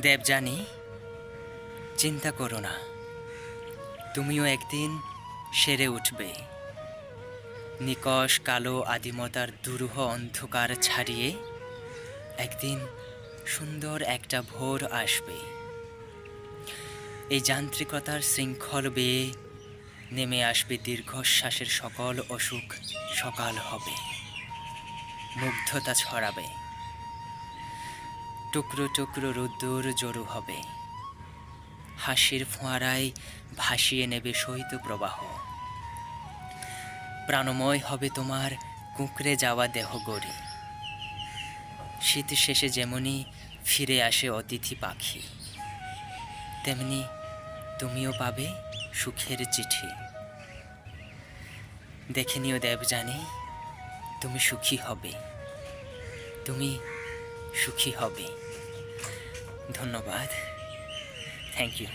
দেবজানি চিন্তা করো না। তুমিও একদিন সেরে উঠবে। নিকশ কালো আদিমতার দুরূহ অন্ধকার ছাড়িয়ে একদিন সুন্দর একটা ভোর আসবে। এই যান্ত্রিকতার শৃঙ্খল বেয়ে নেমে আসবে দীর্ঘশ্বাসের সকল অসুখ সকাল হবে। মুগ্ধতা ছড়াবে। টুকরো টুকরো রোদ্দুর জড়ো হবে। হাসির ফোঁয়ারায় ভাসিয়ে নেবে শৈত প্রবাহ। প্রাণময় হবে তোমার কুঁকড়ে যাওয়া দেহ গড়ে। শীত শেষে যেমনি ফিরে আসে অতিথি পাখি, তেমনি তুমিও পাবে সুখের চিঠি। দেখে নিও দেবজানি তুমি সুখী হবে। তুমি সুখী হবে। ধন্যবাদ। Thank you